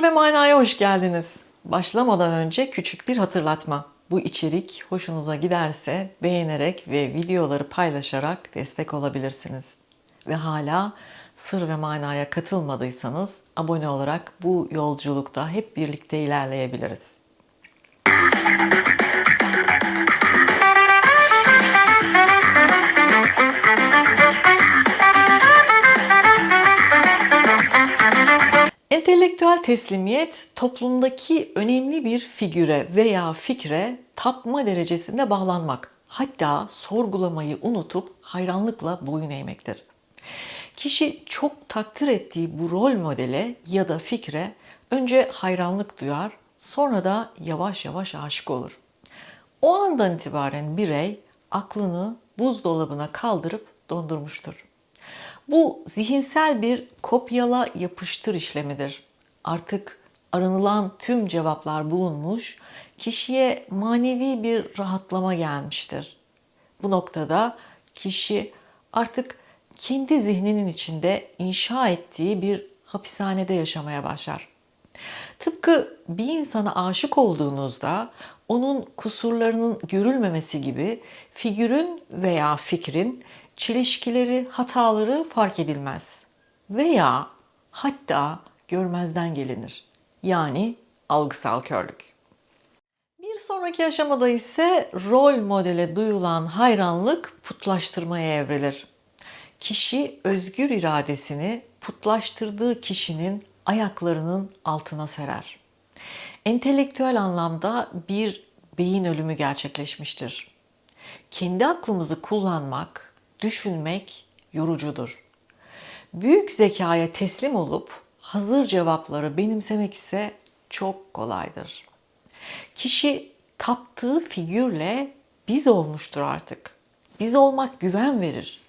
Sır ve manaya hoş geldiniz. Başlamadan önce küçük bir hatırlatma. Bu içerik hoşunuza giderse beğenerek ve videoları paylaşarak destek olabilirsiniz. Ve hala sır ve manaya katılmadıysanız abone olarak bu yolculukta hep birlikte ilerleyebiliriz. Entelektüel teslimiyet toplumdaki önemli bir figüre veya fikre tapma derecesinde bağlanmak, hatta sorgulamayı unutup hayranlıkla boyun eğmektir. Kişi çok takdir ettiği bu rol modele ya da fikre önce hayranlık duyar, sonra da yavaş yavaş aşık olur. O andan itibaren birey aklını buzdolabına kaldırıp dondurmuştur. Bu zihinsel bir kopyala yapıştır işlemidir. Artık aranılan tüm cevaplar bulunmuş, kişiye manevi bir rahatlama gelmiştir. Bu noktada kişi artık kendi zihninin içinde inşa ettiği bir hapishanede yaşamaya başlar. Tıpkı bir insana aşık olduğunuzda onun kusurlarının görülmemesi gibi figürün veya fikrin çelişkileri, hataları fark edilmez. Veya hatta görmezden gelinir. Yani algısal körlük. Bir sonraki aşamada ise rol modele duyulan hayranlık putlaştırmaya evrilir. Kişi özgür iradesini putlaştırdığı kişinin ayaklarının altına serer. Entelektüel anlamda bir beyin ölümü gerçekleşmiştir. Kendi aklımızı kullanmak, düşünmek yorucudur. Büyük zekaya teslim olup hazır cevapları benimsemek ise çok kolaydır. Kişi taptığı figürle biz olmuştur artık. Biz olmak güven verir.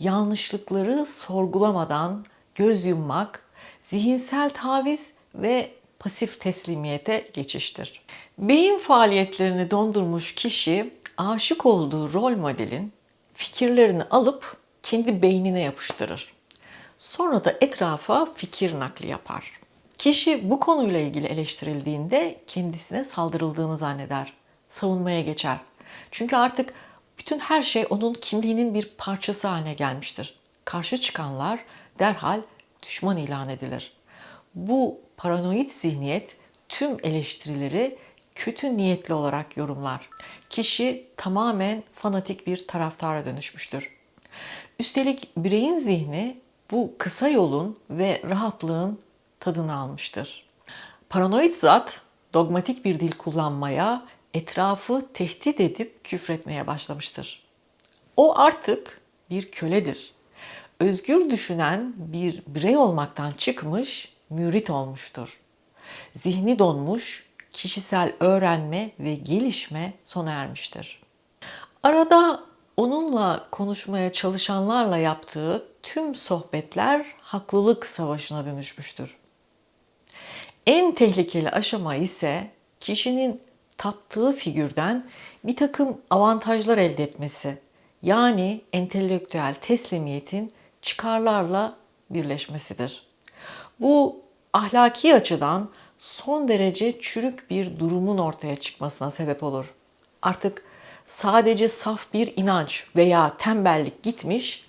Yanlışlıkları sorgulamadan göz yummak, zihinsel taviz ve pasif teslimiyete geçiştir. Beyin faaliyetlerini dondurmuş kişi aşık olduğu rol modelin fikirlerini alıp kendi beynine yapıştırır. Sonra da etrafa fikir nakli yapar. Kişi bu konuyla ilgili eleştirildiğinde kendisine saldırıldığını zanneder. Savunmaya geçer. Çünkü artık bütün her şey onun kimliğinin bir parçası haline gelmiştir. Karşı çıkanlar derhal düşman ilan edilir. Bu paranoid zihniyet tüm eleştirileri kötü niyetli olarak yorumlar. Kişi tamamen fanatik bir taraftara dönüşmüştür. Üstelik bireyin zihni bu kısa yolun ve rahatlığın tadını almıştır. Paranoid zat dogmatik bir dil kullanmaya, etrafı tehdit edip küfretmeye başlamıştır. O artık bir köledir. Özgür düşünen bir birey olmaktan çıkmış, mürit olmuştur. Zihni donmuş, kişisel öğrenme ve gelişme sona ermiştir. Arada onunla konuşmaya çalışanlarla yaptığı tüm sohbetler haklılık savaşına dönüşmüştür. En tehlikeli aşama ise kişinin taptığı figürden bir takım avantajlar elde etmesi. Yani entelektüel teslimiyetin çıkarlarla birleşmesidir. Bu ahlaki açıdan son derece çürük bir durumun ortaya çıkmasına sebep olur. Artık sadece saf bir inanç veya tembellik gitmiş,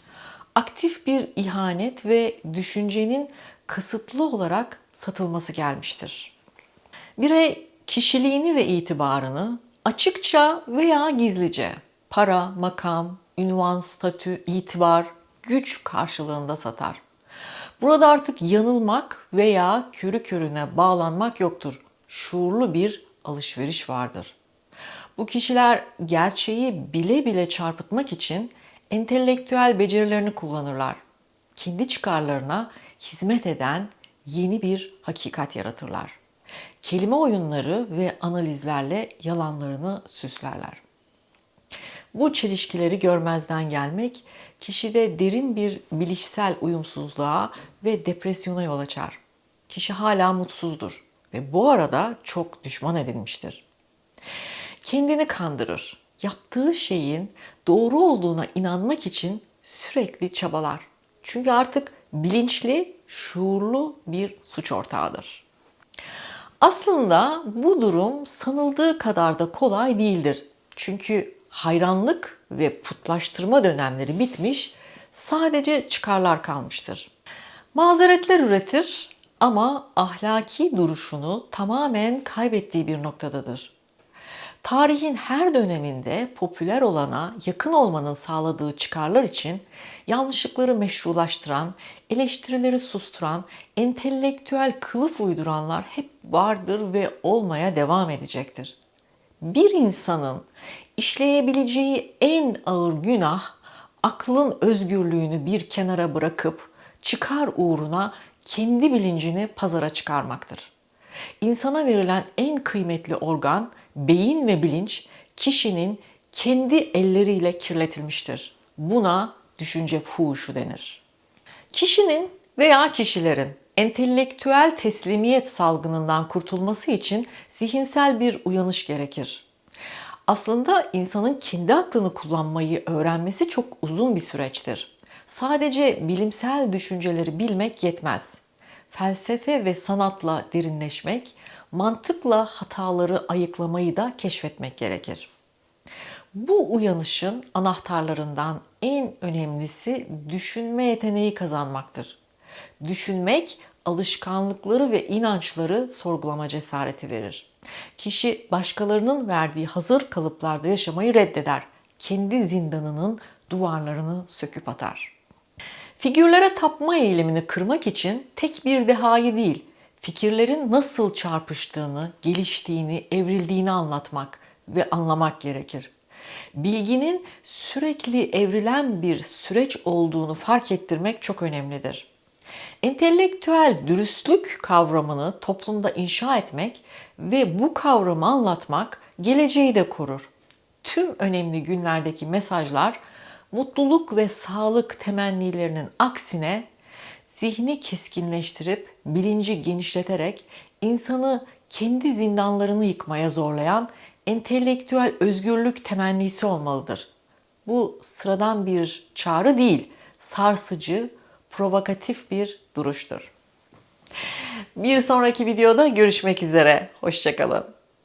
aktif bir ihanet ve düşüncenin kasıtlı olarak satılması gelmiştir. Birey kişiliğini ve itibarını açıkça veya gizlice para, makam, ünvan, statü, itibar, güç karşılığında satar. Burada artık yanılmak veya körü körüne bağlanmak yoktur. Şuurlu bir alışveriş vardır. Bu kişiler gerçeği bile bile çarpıtmak için entelektüel becerilerini kullanırlar. Kendi çıkarlarına hizmet eden yeni bir hakikat yaratırlar. Kelime oyunları ve analizlerle yalanlarını süslerler. Bu çelişkileri görmezden gelmek kişide derin bir bilişsel uyumsuzluğa ve depresyona yol açar. Kişi hala mutsuzdur ve bu arada çok düşman edilmiştir. Kendini kandırır. Yaptığı şeyin doğru olduğuna inanmak için sürekli çabalar. Çünkü artık bilinçli, şuurlu bir suç ortağıdır. Aslında bu durum sanıldığı kadar da kolay değildir. Çünkü hayranlık ve putlaştırma dönemleri bitmiş, sadece çıkarlar kalmıştır. Mazeretler üretir ama ahlaki duruşunu tamamen kaybettiği bir noktadadır. Tarihin her döneminde popüler olana yakın olmanın sağladığı çıkarlar için yanlışlıkları meşrulaştıran, eleştirileri susturan, entelektüel kılıf uyduranlar hep vardır ve olmaya devam edecektir. Bir insanın işleyebileceği en ağır günah aklın özgürlüğünü bir kenara bırakıp çıkar uğruna kendi bilincini pazara çıkarmaktır. İnsana verilen en kıymetli organ beyin ve bilinç kişinin kendi elleriyle kirletilmiştir. Buna düşünce fuhuşu denir. Kişinin veya kişilerin entelektüel teslimiyet salgınından kurtulması için zihinsel bir uyanış gerekir. Aslında insanın kendi aklını kullanmayı öğrenmesi çok uzun bir süreçtir. Sadece bilimsel düşünceleri bilmek yetmez. Felsefe ve sanatla derinleşmek, mantıkla hataları ayıklamayı da keşfetmek gerekir. Bu uyanışın anahtarlarından en önemlisi düşünme yeteneği kazanmaktır. Düşünmek alışkanlıkları ve inançları sorgulama cesareti verir. Kişi başkalarının verdiği hazır kalıplarda yaşamayı reddeder. Kendi zindanının duvarlarını söküp atar. Figürlere tapma eğilimini kırmak için tek bir dehayı değil, fikirlerin nasıl çarpıştığını, geliştiğini, evrildiğini anlatmak ve anlamak gerekir. Bilginin sürekli evrilen bir süreç olduğunu fark ettirmek çok önemlidir. Entelektüel dürüstlük kavramını toplumda inşa etmek ve bu kavramı anlatmak geleceği de korur. Tüm önemli günlerdeki mesajlar mutluluk ve sağlık temennilerinin aksine zihni keskinleştirip bilinci genişleterek insanı kendi zindanlarını yıkmaya zorlayan entelektüel özgürlük temennisi olmalıdır. Bu sıradan bir çağrı değil, sarsıcı, provokatif bir duruştur. Bir sonraki videoda görüşmek üzere. Hoşçakalın.